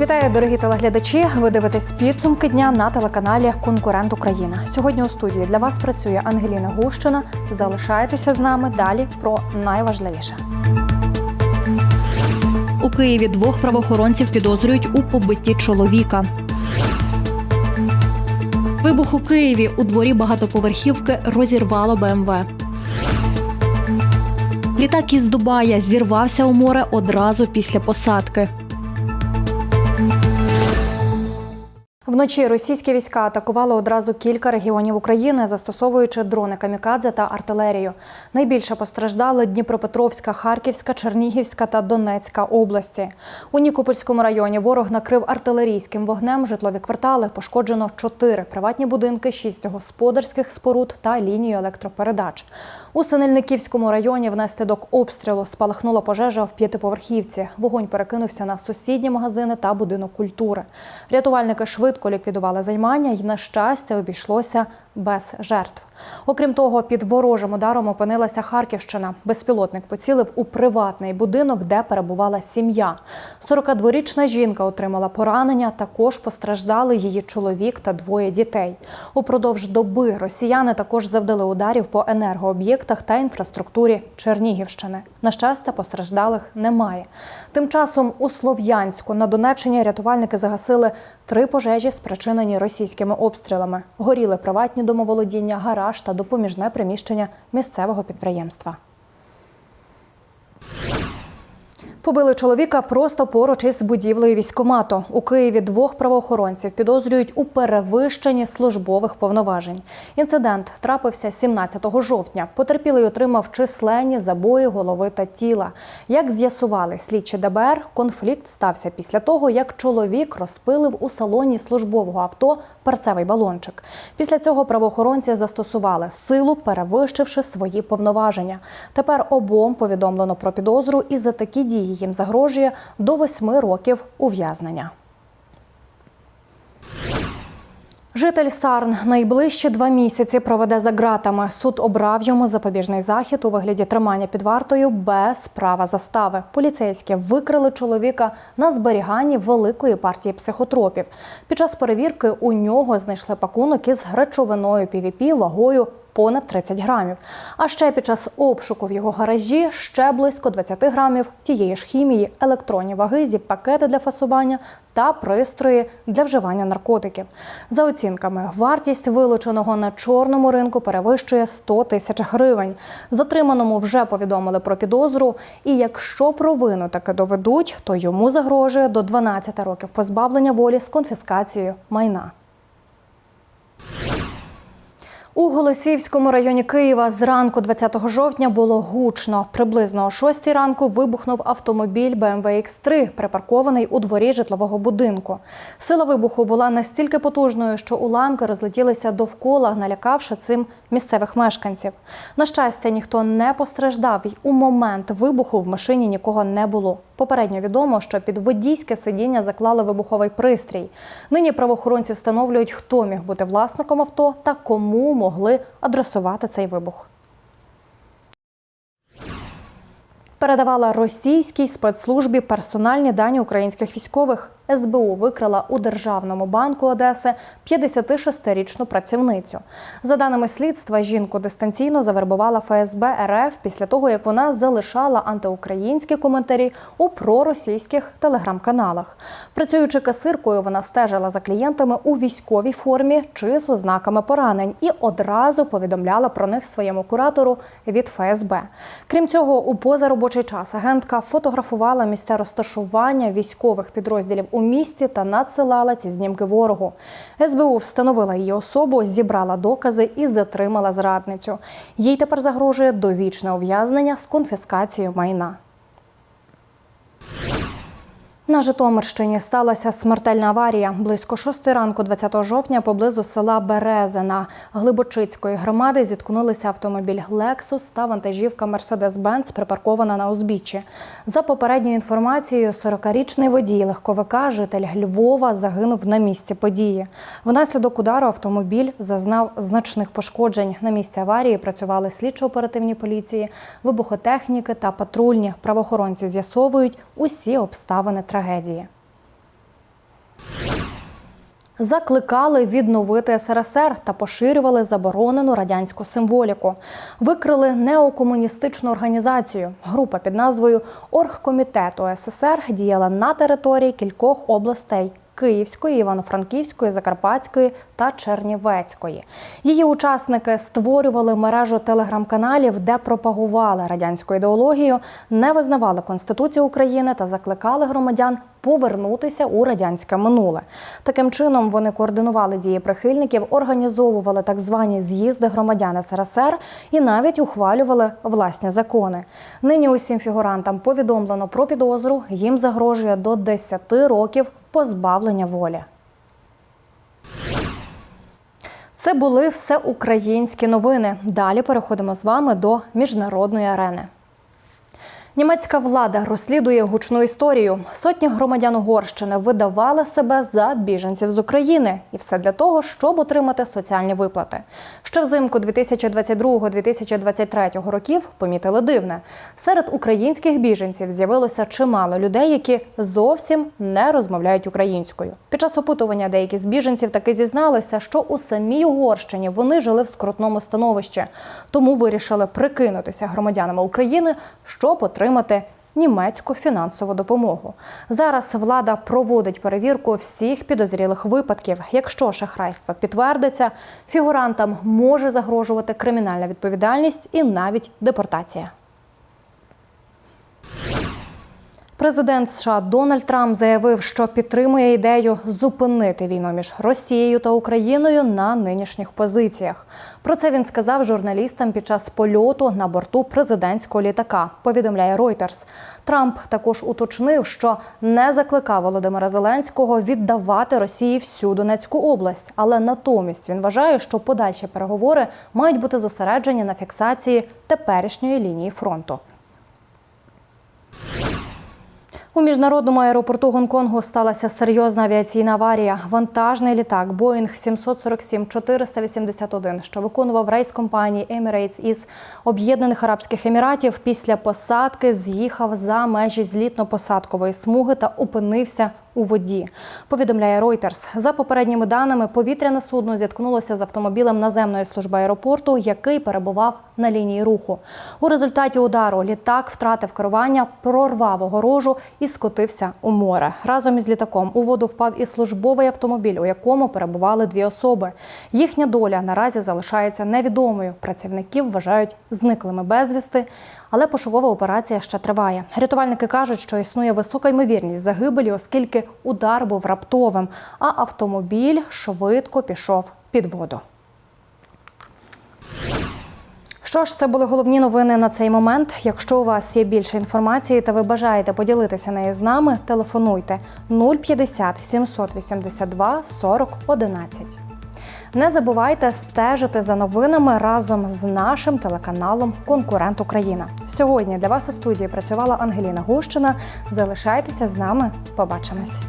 Вітаю, дорогі телеглядачі. Ви дивитесь підсумки дня на телеканалі Конкурент Україна. Сьогодні у студії для вас працює Ангеліна Гущина. Залишайтеся з нами далі про найважливіше. У Києві двох правоохоронців підозрюють у побитті чоловіка. Вибух у Києві у дворі багатоповерхівки розірвало БМВ. Літак із Дубая зірвався у море одразу після посадки. Вночі російські війська атакували одразу кілька регіонів України, застосовуючи дрони камікадзе та артилерію. Найбільше постраждали Дніпропетровська, Харківська, Чернігівська та Донецька області. У Нікопольському районі ворог накрив артилерійським вогнем житлові квартали. Пошкоджено чотири приватні будинки, шість господарських споруд та лінію електропередач. У Синельниківському районі внаслідок обстрілу спалахнула пожежа в п'ятиповерхівці. Вогонь перекинувся на сусідні магазини та будинок культури. Рятувальники швидко ліквідували займання і, на щастя, обійшлося без жертв. Окрім того, під ворожим ударом опинилася Харківщина. Безпілотник поцілив у приватний будинок, де перебувала сім'я. 42-річна жінка отримала поранення. Також постраждали її чоловік та двоє дітей. Упродовж доби росіяни також завдали ударів по енергооб'єктах та інфраструктурі Чернігівщини. На щастя, постраждалих немає. Тим часом у Слов'янську на Донеччині рятувальники загасили три пожежі, спричинені російськими обстрілами. Горіли приватні домоволодіння, гараж та допоміжне приміщення місцевого підприємства. Побили чоловіка просто поруч із будівлею військомату. У Києві двох правоохоронців підозрюють у перевищенні службових повноважень. Інцидент трапився 17 жовтня. Потерпілий отримав численні забої голови та тіла. Як з'ясували слідчі ДБР, конфлікт стався після того, як чоловік розпилив у салоні службового авто перцевий балончик. Після цього правоохоронці застосували силу, перевищивши свої повноваження. Тепер обом повідомлено про підозру і за такі дії їм загрожує до восьми років ув'язнення. Житель Сарн найближчі два місяці проведе за ґратами. Суд обрав йому запобіжний захід у вигляді тримання під вартою без права застави. Поліцейські викрили чоловіка на зберіганні великої партії психотропів. Під час перевірки у нього знайшли пакунок із речовиною PVP вагою понад 30 грамів. А ще під час обшуку в його гаражі ще близько 20 грамів тієї ж хімії, електронні ваги, зіп-пакети для фасування та пристрої для вживання наркотиків. За оцінками, вартість вилученого на чорному ринку перевищує 100 тисяч гривень. Затриманому вже повідомили про підозру. І якщо провину таки доведуть, то йому загрожує до 12 років позбавлення волі з конфіскацією майна. У Голосіївському районі Києва зранку 20 жовтня було гучно. Приблизно о 6 ранку вибухнув автомобіль BMW X3, припаркований у дворі житлового будинку. Сила вибуху була настільки потужною, що уламки розлетілися довкола, налякавши цим місцевих мешканців. На щастя, ніхто не постраждав. і У момент вибуху в машині нікого не було. Попередньо відомо, що під водійське сидіння заклали вибуховий пристрій. Нині правоохоронці встановлюють, хто міг бути власником авто та кому могли адресувати цей вибух. Передавала російській спецслужбі персональні дані українських військових. СБУ викрила у Державному банку Одеси 56-річну працівницю. За даними слідства, жінку дистанційно завербувала ФСБ РФ після того, як вона залишала антиукраїнські коментарі у проросійських телеграм-каналах. Працюючи касиркою, вона стежила за клієнтами у військовій формі чи з ознаками поранень і одразу повідомляла про них своєму куратору від ФСБ. Крім цього, у позаробочий час агентка фотографувала місця розташування військових підрозділів у місті та надсилала ці знімки ворогу. СБУ встановила її особу, зібрала докази і затримала зрадницю. Їй тепер загрожує довічне ув'язнення з конфіскацією майна. На Житомирщині сталася смертельна аварія. Близько 6 ранку 20 жовтня поблизу села Березина Глибочицької громади зіткнулися автомобіль «Лексус» та вантажівка «Мерседес-Бенц», припаркована на узбіччі. За попередньою інформацією, 40-річний водій легковика, житель Львова, загинув на місці події. Внаслідок удару автомобіль зазнав значних пошкоджень. На місці аварії працювали слідчо-оперативні поліції, вибухотехніки та патрульні. Правоохоронці з'ясовують усі обставини трагедії. Закликали відновити СРСР та поширювали заборонену радянську символіку. Викрили неокомуністичну організацію. Група під назвою Оргкомітет УССР діяла на території кількох областей. Київської, Івано-Франківської, Закарпатської та Чернівецької. Її учасники створювали мережу телеграм-каналів, де пропагували радянську ідеологію, не визнавали Конституцію України та закликали громадян повернутися у радянське минуле. Таким чином вони координували дії прихильників, організовували так звані з'їзди громадян СРСР і навіть ухвалювали власні закони. Нині усім фігурантам повідомлено про підозру. Їм загрожує до 10 років позбавлення волі. Це були все українські новини. Далі переходимо з вами до міжнародної арени. Німецька влада розслідує гучну історію. Сотні громадян Угорщини видавали себе за біженців з України, і все для того, щоб отримати соціальні виплати. Ще взимку 2022-2023 років помітили дивне. Серед українських біженців з'явилося чимало людей, які зовсім не розмовляють українською. Під час опитування деякі з біженців таки зізналися, що у самій Угорщині вони жили в скрутному становищі, тому вирішили прикинутися громадянами України, щоб отримати німецьку фінансову допомогу. Зараз влада проводить перевірку всіх підозрілих випадків. Якщо шахрайство підтвердиться, фігурантам може загрожувати кримінальна відповідальність і навіть депортація. Президент США Дональд Трамп заявив, що підтримує ідею зупинити війну між Росією та Україною на нинішніх позиціях. Про це він сказав журналістам під час польоту на борту президентського літака. Повідомляє Reuters. Трамп також уточнив, що не закликав Володимира Зеленського віддавати Росії всю Донецьку область, але натомість він вважає, що подальші переговори мають бути зосереджені на фіксації теперішньої лінії фронту. У міжнародному аеропорту Гонконгу сталася серйозна авіаційна аварія. Вантажний літак Boeing 747-481, що виконував рейс компанії Emirates із Об'єднаних Арабських Еміратів, після посадки з'їхав за межі злітно-посадкової смуги та опинився у воді. Повідомляє Reuters. За попередніми даними, повітряне судно зіткнулося з автомобілем наземної служби аеропорту, який перебував на лінії руху. У результаті удару літак втратив керування, прорвав огорожу і скотився у море. Разом із літаком у воду впав і службовий автомобіль, у якому перебували дві особи. Їхня доля наразі залишається невідомою. Працівників вважають зниклими безвісти, але пошукова операція ще триває. Рятувальники кажуть, що існує висока ймовірність загибелі, оскільки удар був раптовим, а автомобіль швидко пішов під воду. Що ж, це були головні новини на цей момент. Якщо у вас є більше інформації та ви бажаєте поділитися нею з нами, телефонуйте 050 782 40 11. Не забувайте стежити за новинами разом з нашим телеканалом Конкурент Україна. Сьогодні для вас у студії працювала Ангеліна Гущина. Залишайтеся з нами. Побачимось.